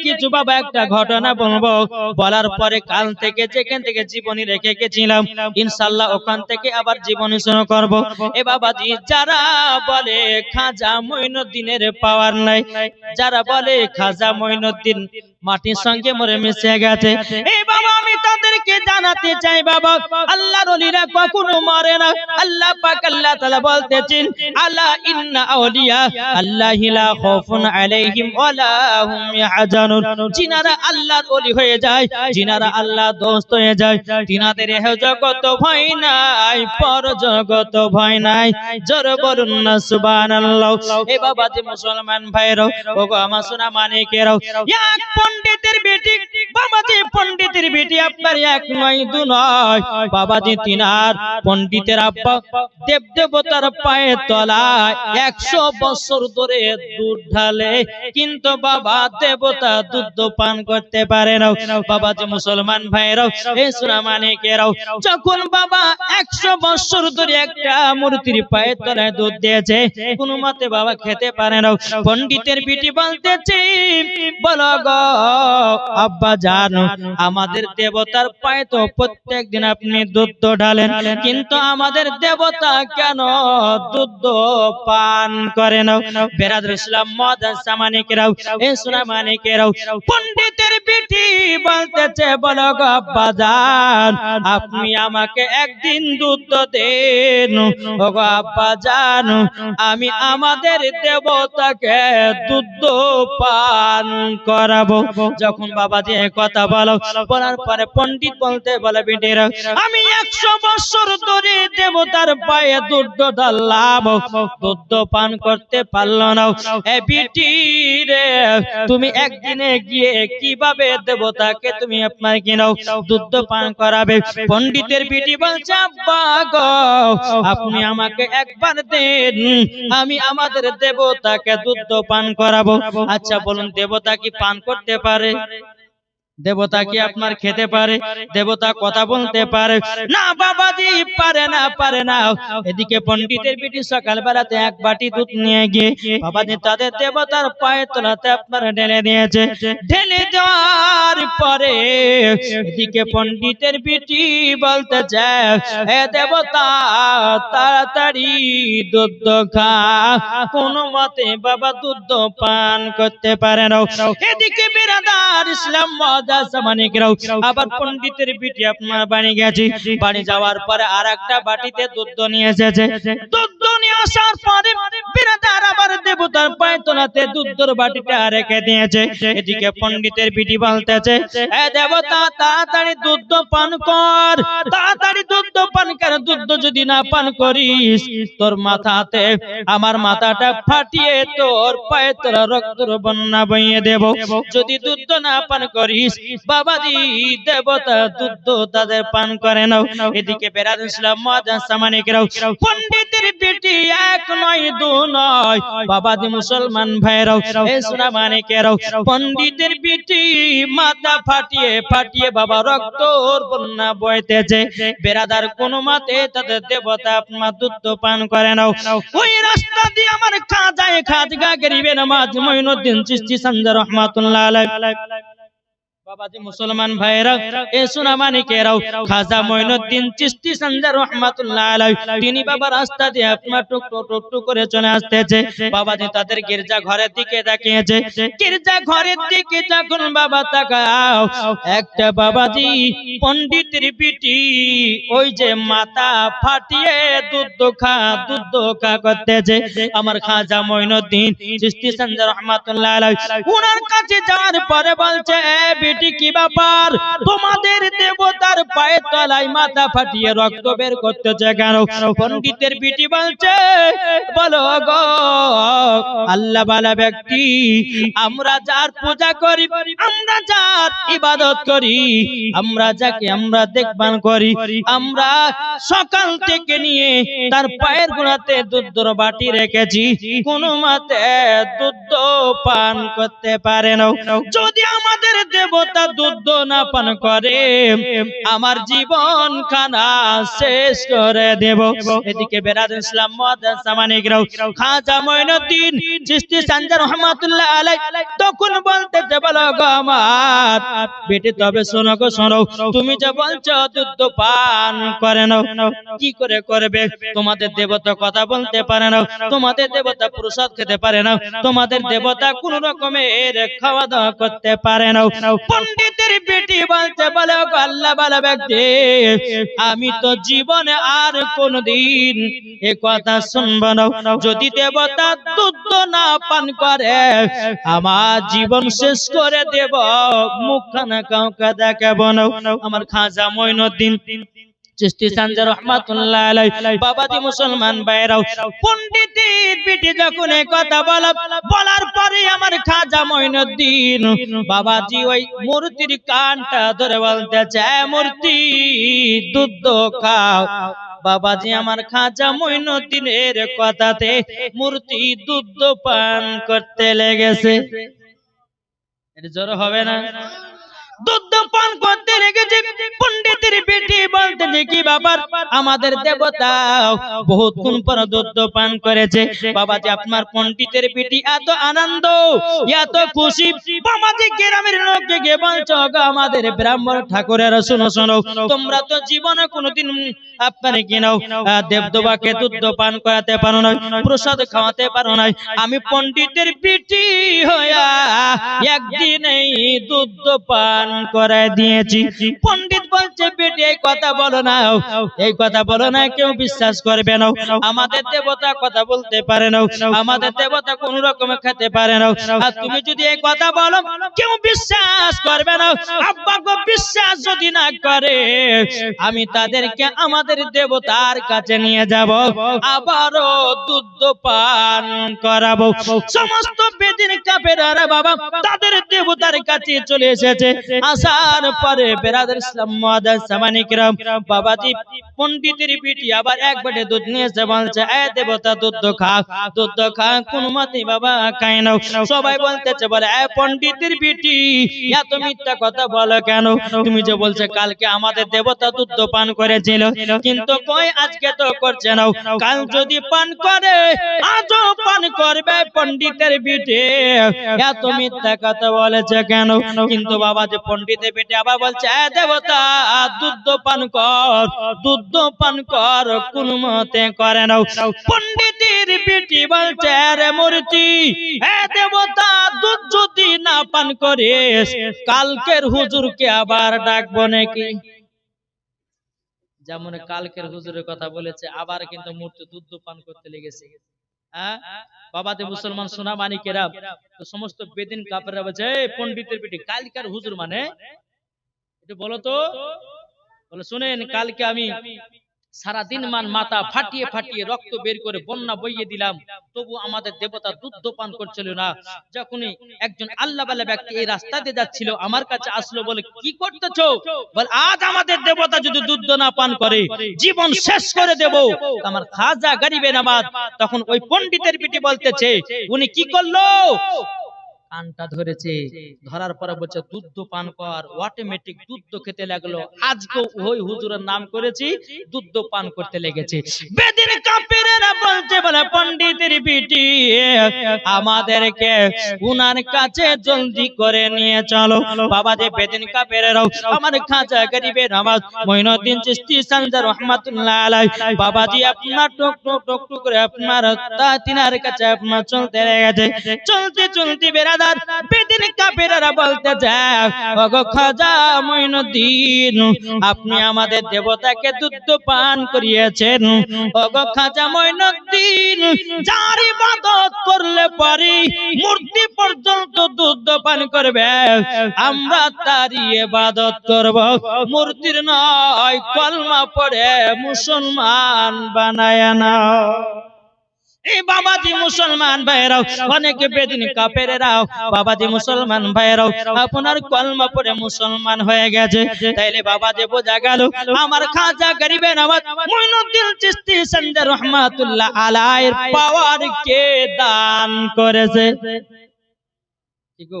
কিছু বাবা একটা ঘটনা বলব। বলার পরে কাল থেকে যেখান থেকে জীবনী রেখে গেছিলাম ইনশাল্লাহ ওখান থেকে আবার জীবনী শুরু করব। এ বাবাজি যারা বলে খাজা মঈনুদ্দিনের পাওয়ার নাই যারা বলে খাজা মঈনুদ্দিন মাটির সঙ্গে মরে মিশে গেছে এই বাবা তাদেরকে জানাতে চাই বাবা। আল্লাহর ওলিরা কখনো মরে না। আল্লাহ পাক আল্লাহ তাআলা বলতেছেন, আলা ইন্না আউলিয়া, আল্লাহি লা খাউফুন আলাইহিম ওয়ালা হুম ইয়াহজানুন। জিনারা আল্লাহর ওলি হয়ে যায় জিনারা আল্লাহ দোস্ত হয়ে যায়, তিনাদের এহ জগত ভয় নাই, পর জগত ভয় নাই। জোর বলুন না, সুবহানাল্লাহ। এ বাবা যে মুসলমান ভাইরো ওগো আমার সোনা মানিকেরও, এক পণ্ডিতের বেটি বাবাজি পণ্ডিতের বেটি, আপনার এক নয় দু নয়, বাবাজি তিনার পণ্ডিতের আব্বা। দেব দেবতার পায়ে তলায় একশো বছর ধরে দুধ ঢালে, কিন্তু বাবা দেবতা দুধ পান করতে পারে না। বাবাজি মুসলমান ভাইরাও এ সোনা মানিকেরাও যখন বাবা একশো বছর ধরে একটা মূর্তির পায়ে তলায় দুধ দিয়েছে, কোনো মতে বাবা খেতে পারে না। পণ্ডিতের বিটি বলতেছে, বলো গো আব্বা জানো, আমাদের দেবতার পায়ে তো প্রত্যেক দিন আপনি দুধ ঢালেন, কিন্তু আমাদের দেবতা কেন দুধ পান করে না? বেরাদুল ইসলাম মদ সামানিকেরাও এ সোনা মানিকেরাও বিটি বলতেছে বলো গো আব্বা জান আপনি আমাকে একদিন দুধ দেন। ও আমি আমাদের দেবতাকে দুধ পান করাবো। যখন বাবাজি এ কথা বলো, বলার পরে পণ্ডিত বলতে বলে, বিটিরা, আমি একশো বছর ধরে দেবতার পায়ে দুধ ঢাললাম দুধ পান করতে পারল না। এ বিটি রে তুমি একদিনে গিয়ে কীভাবে দেবতাকে তুমি আপনার কিনাও? দুধ পান করাবে। পণ্ডিতের বিটি বলছে, আব্বা গো, আপনি আমাকে একবার দেন। আমি আমাদের দেবতাকে দুধ পান করাবো। আচ্ছা বলুন, দেবতা কি পান করতে পারে? দেবতা কি আপনার খেতে পারে? দেবতা কথা বলতে পারে। না বাবাজি পারে না পারে না। এদিকে পণ্ডিতের বিটি সকাল বেলাতে এক বাটি দুধ নিয়ে গিয়ে বাবাজি তাদের দেবতার পায়ে তোলাতে আপনার ঢেলে দিয়েছে। ঢেলে দেওয়ার পরে এদিকে পণ্ডিতের বিটি বলতে চায় হে দেবতা তাড়াতাড়ি দুধ খা। কোন মতে বাবা দুধ পান করতে পারে না। এদিকে বিরাদার ইসলাম আবার পণ্ডিতের বিটি আপনার গেছে। বাড়ি যাওয়ার পরে আর একটা বাটিতে দুধ নিয়ে এসেছে। দুধ নিয়ে আসার পরে বিরাদার আবার দেবতার পায়ে তোলাতে দুধের বাটিটা রেখে দিয়েছে। এদিকে পণ্ডিতের বলতেছে এ দেবতা তাড়াতাড়ি দুধ পান কর। তাড়াতাড়ি দুধ পান কর। দুধ যদি না পান করিস তোর মাথাতে আমার মাথাটা ফাটিয়ে তোর পায়ে তোর রক্তর বন্যা বইয়ে দেব। যদি দুধ না পান করিস বাবাজি, দেবতা দুধ তাদের পান করে নাও। এদিকে বেরাদ ইসলাম মজা সামানিকরাও, পণ্ডিতের বেটি এক নয়, দু নয়। বাবাজি মুসলমান ভাইরাও এ সোনা মানিকেরাও, পণ্ডিতের বেটি মাথা ফাটিয়ে ফাটিয়ে বাবা রক্ত বন্যা বইতেছে। বেরাদার কোন মাতে তাদের দেবতা আপনার দুধ পান করে নাও। ওই রাস্তা দিয়ে আমার খাজায় খাজগা গরিবে নামাজ মঈনুদ্দিন চিশতি সঞ্জয় রহমাতুল্লাহ আলাইহি। বাবাজি মুসলমান ভাইরা এ সোনা মানিকেরাও খাজা মঈনুদ্দিন চিশতি সঞ্জয় রহমাতুল্লাহ আলাইহি, তিনি বাবা রাস্তা দিয়ে আপনার টুক টুক করে চলে আসতেছে। বাবাজি তাদের গির্জা ঘরের দিকে তাকিয়েছে। গির্জা ঘরের দিকে যখন বাবা তাকাও, একটা বাবাজি পণ্ডিতের পিটি ওই যে মাথা ফাটিয়ে দুধ খা দুধ খা করতেছে। আমার খাজা মঈনুদ্দিন চিশতি সঞ্জয় রহমাতুল্লাহ আলাইহি ওনার কাছে যাওয়ার পরে বলছে, এ বেটি কি ব্যাপার? তোমাদের দেবতার পায়ে তলায় মাথা ফাটিয়ে রক্ত বের করতেছে কেন? পণ্ডিতের বিটি বলছে বলো গো, আল্লাহ বালা ব্যক্তি, আমরা যার পূজা করি, আমরা যার ইবাদত করি, আমরা যাকে আমরা দেখভাল করি, আমরা সকাল থেকে নিয়ে তার পায়ের গোড়াতে দুধ বাটি রেখেছি। কোন মতে দুধ পান করতে পারে না। যদি আমাদের দেবতা দুধ না পান করে, আমার জীবন খানা শেষ করে দেব। এদিকে বেরাদ ইসলাম সামানিকরাও খাজা মঈনুদ্দিন চিশতি সানজার রহমাতুল্লাহ আলাই তখন বলতে যে, বলো গো বেটে, তবে শোনো গো, শোনো। তুমি যে বলছো দুধ পান করে নাও। কি করে করবে? তোমাদের দেবতা কথা বলতে পারে না তোমাদের দেবতা প্রসাদ খেতে পারে না তোমাদের দেবতা কোন রকমের খাওয়া দাওয়া করতে পারে না পণ্ডিতের বেটি বলতে বলে "ওগো আল্লাহ বালা ব্যক্তি, আমি তো জীবনে আর কোনদিন এ কথা শুনব না। যদি দেবতা দুধ না পান করে, আমার জীবন শেষ করে দেব। মুখখানা কাউকে দেখাবো না। আমার খাজা মঈনুদ্দিন চিস্তি সানজার রহমাতুল্লাহ আলাই বাবাজি মুসলমান বাইরাও পণ্ডিতের পিঠে যখন এই কথা বলা বলার পরে আমার খাজা মঈনুদ্দিন বাবাজি ওই মূর্তির কানটা ধরে বলতে চায় মূর্তি দুধ খাও। বাবাজি আমার খাজা মঈনুদ্দিনের কথাতে মূর্তি দুধ পান করতে লেগেছে। এটা জোর হবে না? দুধ পান করতে লেগেছে। কি বাবার আমাদের দেবতা বহুত কোন পর দুধ পান করেছে। বাবাজি আপনার পণ্ডিতের বেটি এত আনন্দ এত খুশি। বাবাজি গ্রামের লোককে গিয়ে বলছো আমাদের ব্রাহ্মণ ঠাকুরের শোনো শোনো তোমরা তো জীবনে কোনোদিন আপনার কি নাও আহ, দেবদেবাকে দুধ পান করাতে পারো না প্রসাদ খাওয়াতে পারো না আমি পণ্ডিতের পিটি হইয়া একদিন এই দুধ পান করায় দিয়েছি। পণ্ডিত বলছে বেটি এই কথা বলো না এই কথা বলো না, কেউ বিশ্বাস করবে না। আমাদের দেবতা কথা বলতে পারে না। আমাদের দেবতা কোন রকমে খেতে পারে না। আর তুমি যদি এই কথা বলো, কেউ বিশ্বাস করবে না। আব্বা গো, বিশ্বাস যদি না করে, আমি তাদেরকে আমাদের দেবতার কাছে নিয়ে যাব। আবারও দুধ পান করাবো। সমস্ত বেদিন কাফেরারা বাবা, তাদের দেবতার কাছে চলে এসেছে। আসার পরে বেরাদের ইসলাম সামানিকরাম বাবাজি পণ্ডিতের পিটি আবার এক বাটে দুধ নিয়ে এসে বলছে, এ দেবতা, দুধ খা দুধ খা, কোন মতে বাবা খাই সবাই বলতেছে, বলে, এ পণ্ডিতের পিটি এত মিথ্যা কথা বলো কেন? তুমি যে বলছে, কালকে আমাদের দেবতা দুধ পান করেছিল, কিন্তু কই আজকে তো করছে না। কাল যদি পান করে, আজও পান করবে পন্ডিতের বিটে এত মিথ্যা কথা বলেছে কেন? কিন্তু বাবা যে পন্ডিতের বেটে আবার বলছে, "এ দেবতা, দুধ পান কর, দুধ পান কর কোন মতে করে নাও। পণ্ডিতের বেটি বলছে রে মূর্তি এ দেবতা, দুধ যদি না পান করিস, কালকের হুজুরকে আবার ডাকবো নাকি? যেমন কালকের হুজুরের কথা বলেছে, আবার কিন্তু মূর্তি দুধ পান করতে লেগেছে। হ্যাঁ? বাবাতে মুসলমান সোনা মানিকেরা তো সমস্ত বেদিন কাপড়রা বলছে "এই পণ্ডিতের পিঠে, কালকার হুজুর মানে? একটু বলো তো। শুনেন কালকে আমি সারাদিন মান মাথা ফাটিয়ে ফাটিয়ে রক্ত বের করে বন্যা বইয়ে দিলাম। তবু আমাদের দেবতা দুধ পান করছিল না। যখনই একজন আল্লাহ ব্যক্তি এই রাস্তা দিয়ে যাচ্ছিল আমার কাছে আসলো বলে কি করতেছো? বল আজ আমাদের দেবতা যদি দুধ না পান করে জীবন শেষ করে দেব। আমার খাজা গরিবে নামাজ তখন ওই পণ্ডিতের পিঠে বলতেছে উনি কি করল? কানটা ধরেছে। ধরার পরে বলছে, দুধ পান কর। অটোমেটিক দুধ খেতে লাগল। আজকে ওই হুজুরের নাম করেছি, দুধ পান করতে লেগেছে। বেদিন কাপেরেরা বলছে, বলে পণ্ডিতের বিটি আমাদেরকে উনার কাছে জলদি করে নিয়ে চলো। বাবা যে বেদিন কাপেরেরাও, আমার খাঁচা গরিবের আওয়াজ মঈনুদ্দিন চিশতি সানজার রহমাতুল্লাহ আলাই বাবাজি আপনার টক টক টক টক করে আপনার তিনার কাছে আপনার চলতে লেগেছে। চলতে চলতে বেরাদার বেদিন কাপেরেরা বলতে আপনি আমাদের দেবতাকে দুধ পান করিয়েছেন। ওগো খাজা মঈনুদ্দিন যার ইবাদত করলে পারি, মূর্তি পর্যন্ত দুধ পান করবে। আমরা তারই ইবাদত করব। মূর্তির নয়, কলমা পড়ে মুসলমান বানায় না এই বাবাজি মুসলমান ভাইরাও অনেকে বেদিন কাপেরেরাও, বাবাজি মুসলমান ভাইরাও আপনার কলমা পড়ে মুসলমান হয়ে গেছে তাইলে বাবাজি বোঝা গেল, আমার খাজা গরিবে নওয়াজ মুইনুদ্দিন চিশতি সঞ্জয় রহমাতুল্লাহ আলাইর পাওয়ার কে দান করেছে কি গো?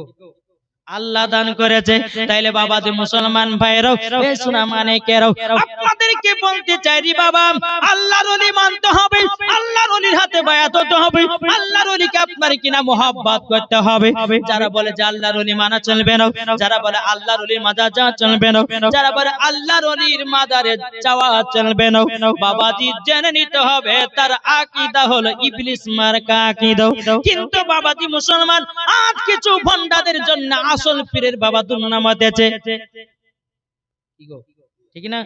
আল্লাহ দান করেছে। তাইলে বাবাজি মুসলমান ভাইরাও এ সোনা মানে কেরাও আপনাদেরকে বলতে চাই রে বাবা, আল্লাহর ওলি মানতে হবে, আল্লাহর ওলির হাতে বায়াত হতে হবে, আল্লাহর ওলিকে আপনার কিনা মোহাব্বত করতে হবে। যারা বলে যে আল্লাহর ওলি মানা চলবে না, যারা বলে আল্লাহর ওলির মাজার যাওয়া চলবে না, যারা বলে আল্লাহর ওলির মাজারে যাওয়া চলবে না, বাবাজি জেনে নিতে হবে, তার আকীদা হলো ইবলিস মার্কা আকীদা। কিন্তু বাবা বাবাজি মুসলমান আজ কিছু ভন্ডাদের জন্য আসল পীরের বাবা দুর্নামা দেছে গো? ঠিক না?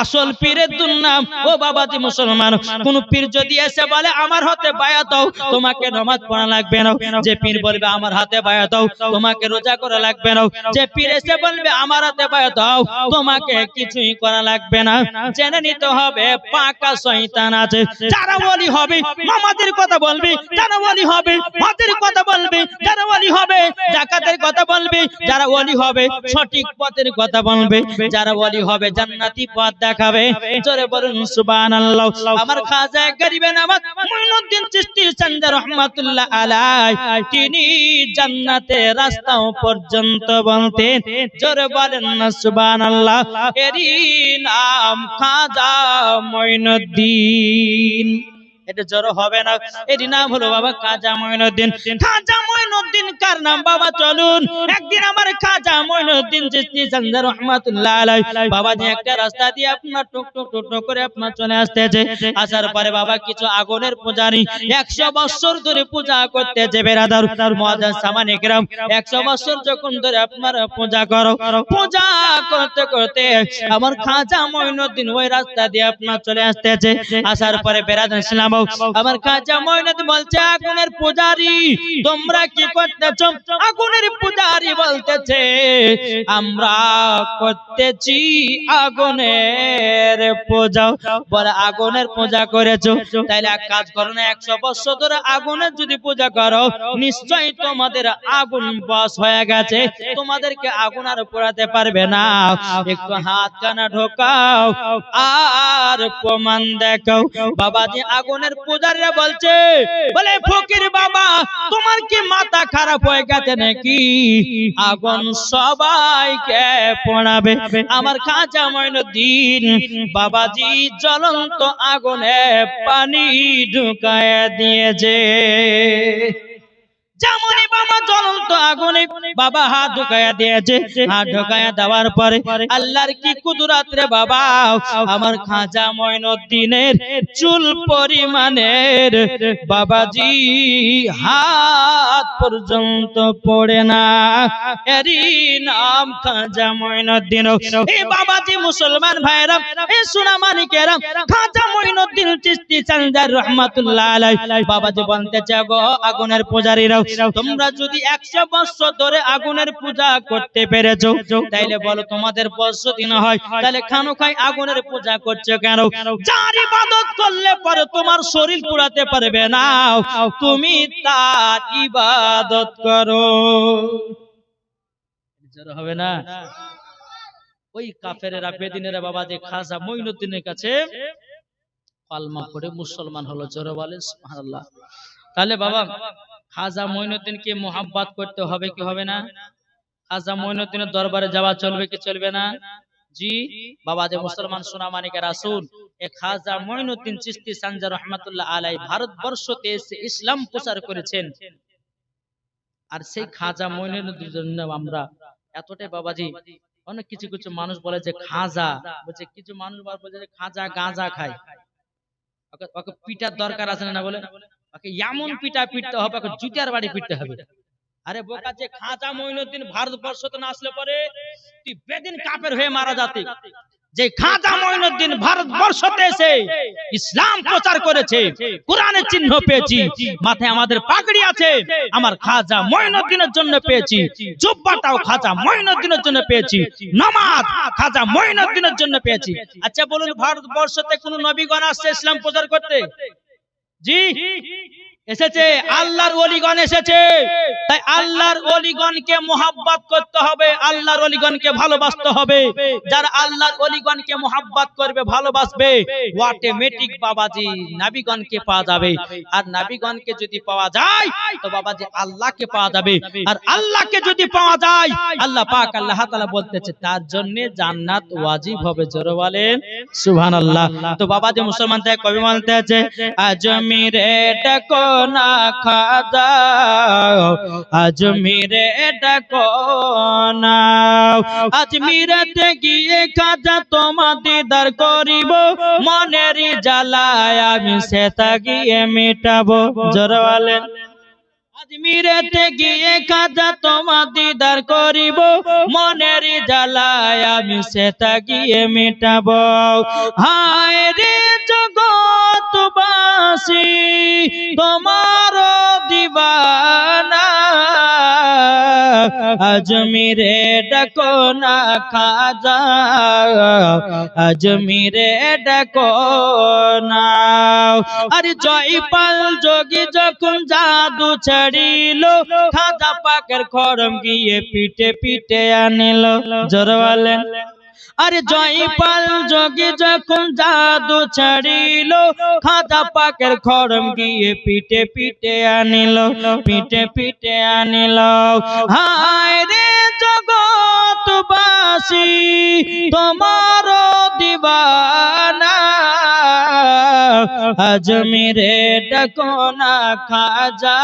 আসল পীরের দুর্নাম ও বাবাজি মুসলমান কোন পীর যদি এসে বলে আমার হাতে বায়াত দাও তোমাকে নামাজ পড়া লাগবে না। যে পীর বলবে আমার হাতে বায়াত দাও তোমাকে রোজা করা লাগবে না। যে পীর এসে বলবে আমার হাতে বায়াত দাও তোমাকে কিছুই করা লাগবে না। জেনে নিতে হবে পাকা শয়তান আছে। যারা বলি হবে মামাদের কথা বলবে যারা বলি হবে হজের কথা বলবে যারা বলি হবে জাকাতের কথা বলবে যারা ওলি হবে সঠিক পথের কথা বলবে যারা ওলি হবে জান্নাতি পথ দেখাবে। জোরে বলুন, সুবহানাল্লাহ। আমার খাজা গরিবে নামাজ মুইনুদ্দিন চিশতি সঞ্জা রহমাতুল্লাহ আলাই তিনি জান্নাতে রাস্তাও পর্যন্ত বলতেন, জোরে বলেন না, সুবহানাল্লাহ। এরই নাম খাজা মঈনুদ্দিন এটা জড়ো হবে না। এর নাম হলো বাবা খাজা মঈনুদ্দিন খাজা কার নাম? বাবা, চলুন। একদিন আমার খাজা মঈনুদ্দিন চিশতি সঞ্জা রহমাতুল্লাহ আলাই বাবা যে একটা রাস্তা দিয়ে আপনার টুক টুক টুক করে আপনার চলে আসতেছে। আসার পরে বাবা কিছু আগুনের পূজারি একশো বছর ধরে পূজা করতেছে, বেরাদার মহাজান সামান একরাম। একশো বছর যখন ধরে আপনার পূজা করো, পূজা করতে করতে আমার খাজা মঈনুদ্দিন ওই রাস্তা দিয়ে আপনার চলে আসতেছে। আসার পরে বেরাদার ইসলাম আমার খাজা মঈনুদ্দিন বলছে, আগুনের পূজারি, তোমরা কি করতেছ আগুনের পূজারি বলতেছে, আমরা করতেছি আগুনের পূজা। বলে, আগুনের পূজা করেছ? তাইলে এক কাজ করো না, একশো বছর ধরে আগুনের যদি পূজা করো, নিশ্চয়ই তোমাদের আগুন বস হয়ে গেছে। তোমাদেরকে আগুন আর পোড়াতে পারবে না। একটু হাত কানা ঢোকাও, আর প্রমাণ দেখাও। বাবাজি আগুনের পূজারীরা বলছে, বলে, ফকির বাবা খারাপ হয়ে গেছে নাকি? আগুন সবাইকে পোড়াবে। আমার খাজা মঈনুদ্দিন বাবাজি জ্বলন্ত আগুনে পানি ঢুকায় দিয়েছে। বাবা হাত ঢুকায়া দিয়েছে। হাত ঢুকায়া দেওয়ার পরে আল্লাহর কি কুদরাত রে বাবা? আমার খাজা মঈনুদ্দিনের চুল পরিমাণের বাবাজি হাত পর্যন্ত পড়ে না। এরই নাম খাজা মঈনুদ্দিন। এই বাবাজি মুসলমান ভাইরা এই সোনা মানিকেরা খাজা মঈনুদ্দিন চিশতি সঞ্জার রহমাতুল্লাহ আলাই বাবাজি বলতে চাগো আগুনের পূজারীরাও তোমরা যদি একশো বছর ধরে আগুনের পূজা করতে পেরেছ, তাইলে বলো তোমাদের বছর দিন হয় তাহলে খানো খাই আগুনের পূজা করছ কেন? যার ইবাদত করলে পরে তোমার শরীর পুরাতে পারবে না। তুমি তার ইবাদত করো। হবে না? ওই কাফেরেরা, বেদিনেরা বাবা যে খাজা মঈনুদ্দিনের কাছে পালমা করে মুসলমান হলো, জোরে বলে সুবহানাল্লাহ। তাহলে বাবা, খাজা মঈনুদ্দিনকে মোহাব্বত করতে হবে কি হবে না? খাজা মঈনুদ্দিনের দরবারে যাওয়া চলবে কি চলবে না? জি বাবা যে মুসলমান সোনা মানিকের আসুন এ খাজা মঈনুদ্দিন চিশতি সানজা রহমাতুল্লাহ আলাই ভারতবর্ষতে এসে ইসলাম প্রচার করেছেন। আর সেই খাজা মঈনুদ্দিনের জন্য আমরা এতটাই বাবাজি। অনেক কিছু কিছু মানুষ বলে যে খাজা। বলছে কিছু মানুষ বলে যে খাজা গাঁজা খায়। ওকে পিটার দরকার আছে না বলে? ওকে এমন পিটা পিটতে হবে ওকে জুতার বাড়ি পিটতে হবে। আরে বোকা যে খাজা মঈনুদ্দিন ভারতবর্ষতে না আসলে পরে তুই বেদিন কাপের হয়ে মারা যাতি। যে খাজা মঈনুদ্দিন ভারতবর্ষতে এসে ইসলাম প্রচার করেছে, কোরআনের চিহ্ন পেয়েছি, মাথায় আমাদের পাগড়ি আছে, আমার খাজা মঈনুদ্দিনের জন্য পেয়েছি, জুব্বাটাও খাজা মঈনুদ্দিনের জন্য পেয়েছি, নামাজ খাজা মঈনুদ্দিনের জন্য পেয়েছি। আচ্ছা বলুন, ভারতবর্ষতে কোন নবীগণ আসছে ইসলাম প্রচার করতে? জি? এসেছে আল্লাহর অলিগণ এসেছে। তাই আল্লাহর অলিগণকে মোহাব্বত করতে হবে আল্লাহর অলিগণকে ভালোবাসতে হবে। যারা আল্লাহর অলিগণকে মোহাব্বত করবে ভালোবাসবে অটোমেটিক বাবাজি নাবিগণকে পাওয়া যাবে। আর নাবিগণকে যদি পাওয়া যায় তো বাবাজি আল্লাহকে পাওয়া যাবে। আর আল্লাহকে যদি পাওয়া যায় আল্লাহ পাক আল্লাহ তাআলা বলতেছে তার জন্য জান্নাত ওয়াজিব হবে। জোরে বলেন সুবহানাল্লাহ। তো বাবাজি মুসলমান থেকে কবি মানতে আছে আজমিরে ডাকো না খাজা আজমিরে ডাকো না। আজমিরেতে গিয়ে খাজা তোমা দিদার করিব, মনের জ্বালায় আমি সেটা গিয়ে মেটাবো। জোরে বলেন। আজমিরেতে গিয়ে খাজা তোমা দিদার করিব, মনের জ্বালায় আমি সেটা গিয়ে মেটাবো। হায় রে জগৎবাসী তোমার দিবানা। আজমিরে ডাকো না খাজা আজমিরে ডাকো না। আরে জয়পাল যোগী যখন জাদু ছাড়িল, খাজা পাকের খরম গিয়ে পিটে পিটে আনিল জোরওয়ালেন আরে জয়পাল যোগী যখন জাদু ছাড়িল খাজা পাকের খরম গিয়ে পিটে পিটে আনিল পিটে পিটে আনিল। হায় রে জগৎবাসী তোমার দিবানা। আজমিরে ডাকো না খাজা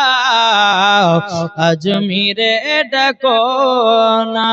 আজমিরে ডাকো না